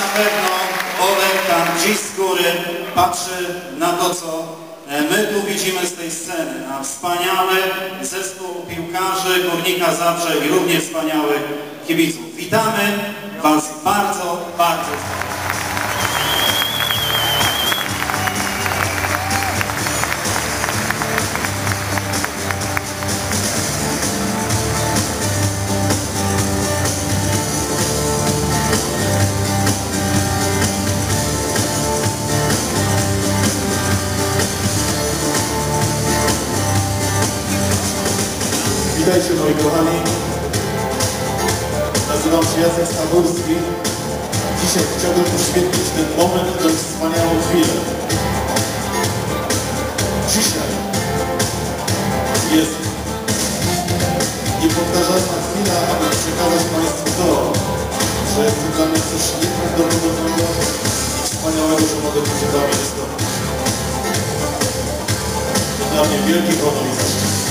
Na pewno Olek tam gdzieś z góry patrzy na to, co e, my tu widzimy z tej sceny. Na wspaniały zespół piłkarzy Górnika Zabrze i równie wspaniałych kibiców. Witamy Was bardzo, bardzo serdecznie. Witajcie moi kochani. Nazywam się Jacek Staworski. Dzisiaj chciałbym poświęcić ten moment, tę wspaniałą chwilę. Dzisiaj jest niepowtarzalna chwila, aby przekazać Państwu to, że jest to dla mnie coś nieprawdopodobnego i wspaniałego, że mogę się z Wami wystąpić. To dla mnie wielki honor i zaszczyt.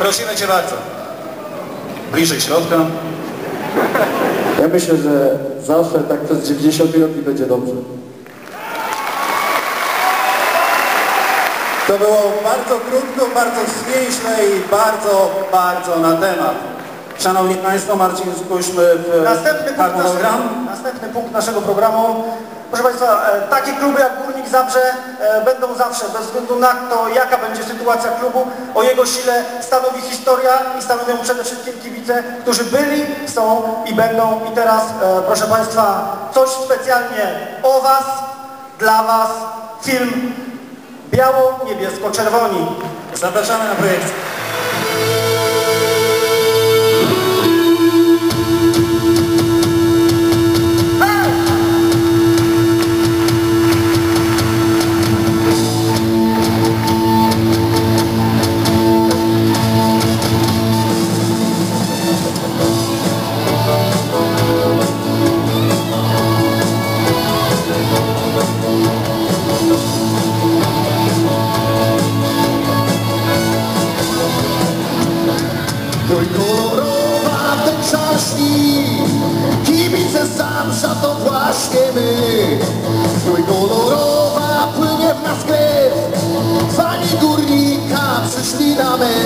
Prosimy Cię bardzo. Bliżej środka. Ja myślę, że zawsze tak przez 90 minut i będzie dobrze. To było bardzo krótko, bardzo zwięźle i bardzo, bardzo na temat. Szanowni Państwo, Marcin, spójrzmy w Następny punkt, naszego, następny punkt naszego programu. Proszę Państwa, e, takie kluby jak Górnik Zabrze e, będą zawsze, bez względu na to, jaka będzie sytuacja klubu, o jego sile stanowi historia i stanowią przede wszystkim kibice, którzy byli, są i będą. I teraz, e, proszę Państwa, coś specjalnie o Was, dla Was, film biało-niebiesko-czerwoni. Zapraszamy na projekcję.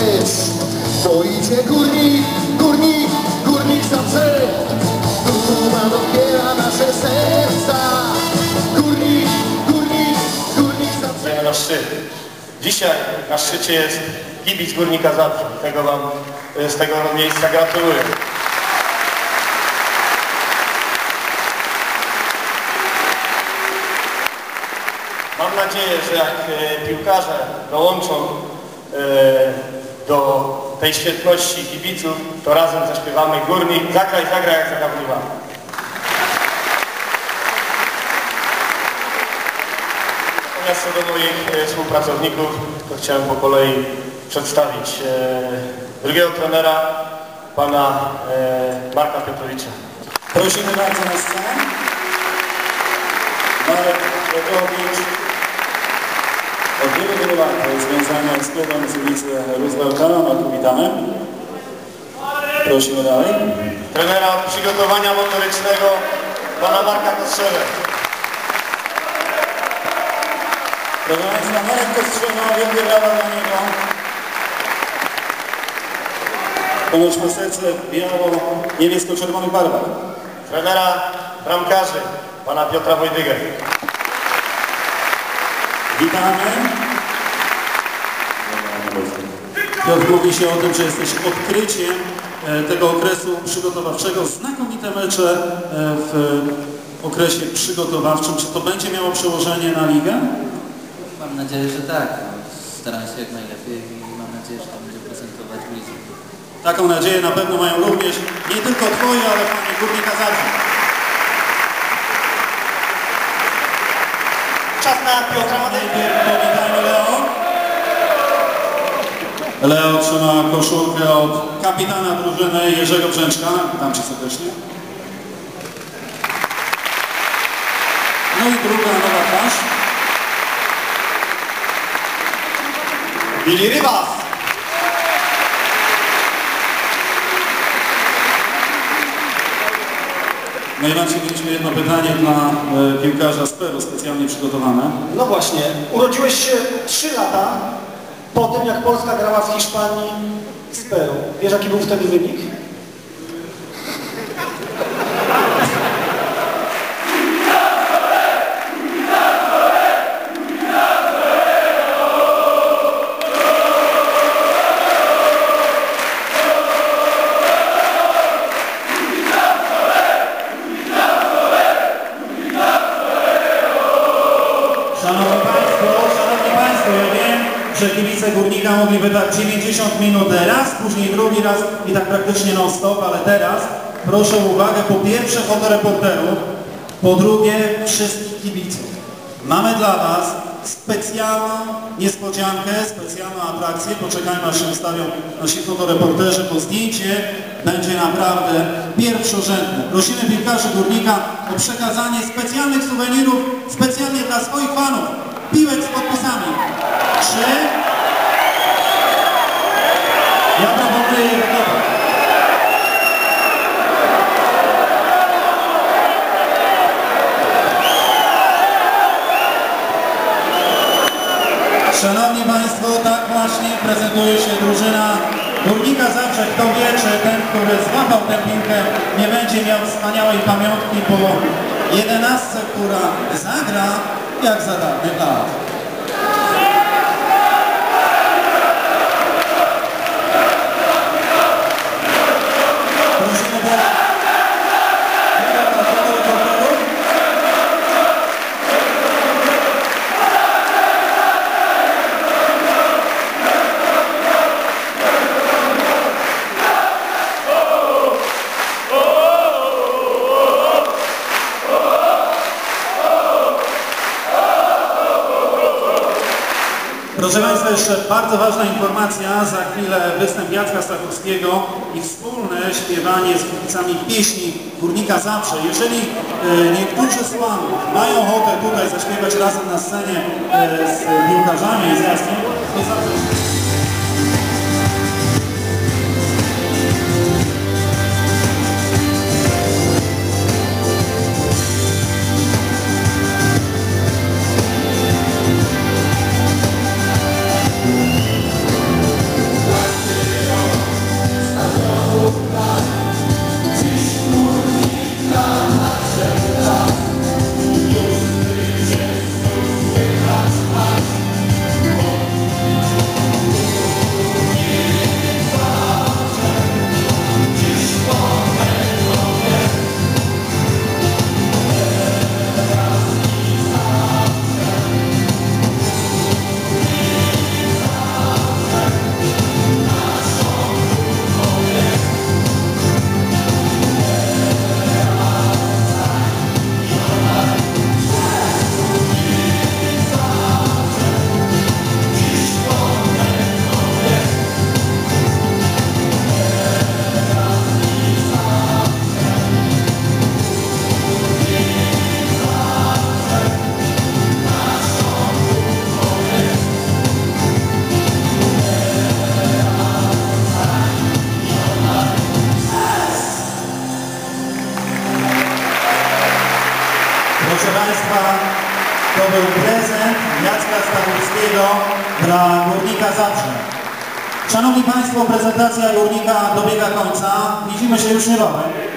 Na mecz To idzie Górnik, Górnik, Górnik Zabrze Duma dopiera nasze serca Górnik, Górnik, Górnik Zabrze Idziemy na szczyt. Dzisiaj na szczycie jest kibic Górnika Zabrze. Tego Wam e, z tego miejsca gratuluję. Mam nadzieję, że jak e, piłkarze dołączą e, do tej świetności kibiców, to razem zaśpiewamy Górnik, zagraj, zagraj jak zagrywamy. Natomiast co do moich e, współpracowników, to chciałem po kolei przedstawić e, drugiego trenera, pana e, Marka Piotrowicza. Prosimy bardzo na scenę. Marek Piotrowicz. Lat jest związany z klubem z ulicy Roosevelta. Marku, witamy. Prosimy dalej. Trenera przygotowania motorycznego, pana Marka Kostrzewe. Proszę Państwa, Marek Kostrzewa, wielkie brawa dla niego. Ponoć ma serce biało-niebiesko-czerwonych barwach. Trenera bramkarzy, pana Piotra Wojdygę. Witamy. Piotr mówi się o tym, że jesteś odkryciem e, tego okresu przygotowawczego. Znakomite mecze e, w okresie przygotowawczym. Czy to będzie miało przełożenie na ligę? Mam nadzieję, że tak. Staram się jak najlepiej i mam nadzieję, że to będzie prezentować bliżej. Taką nadzieję na pewno mają również nie tylko Twoje, ale fani Górnika Zabrze. Czas na Piotra Madejkę. Leo. Trzyma koszulkę od kapitana drużyny Jerzego Brzęczka. Witam Cię serdecznie. No i druga nowa twarz. Billy Rivas. No i Maciej, mieliśmy jedno pytanie dla e, piłkarza z Peru, specjalnie przygotowane. No właśnie, urodziłeś się 3 lata po tym, jak Polska grała w Hiszpanii z Peru. Wiesz, jaki był wtedy wynik? Mogliby tak 90 minut raz, później drugi raz i tak praktycznie non stop, ale teraz proszę o uwagę po pierwsze fotoreporterów, po drugie wszystkich kibiców. Mamy dla Was specjalną niespodziankę, specjalną atrakcję. Poczekajmy aż się ustawią nasi fotoreporterzy, bo zdjęcie będzie naprawdę pierwszorzędne. Prosimy piłkarzy Górnika o przekazanie specjalnych suwenirów specjalnie dla swoich fanów. Piłek z podpisami. Trzy. Szanowni Państwo, tak właśnie prezentuje się drużyna Górnika Zabrze. Kto wie, czy ten, który złapał tę piłkę, nie będzie miał wspaniałej pamiątki po jedenastce, która zagra jak za dawnych lat. Proszę Państwa, jeszcze bardzo ważna informacja. Za chwilę występ Jacka Stachowskiego i wspólne śpiewanie z kibicami pieśni Górnika Zaprze. Jeżeli e, niektórzy z mają ochotę tutaj zaśpiewać razem na scenie e, z piłkarzami i z Jackiem, to zapraszam. To był prezent Jacka Stachowskiego dla Górnika Zabrze. Szanowni Państwo, prezentacja Górnika dobiega końca. Widzimy się już niebawem.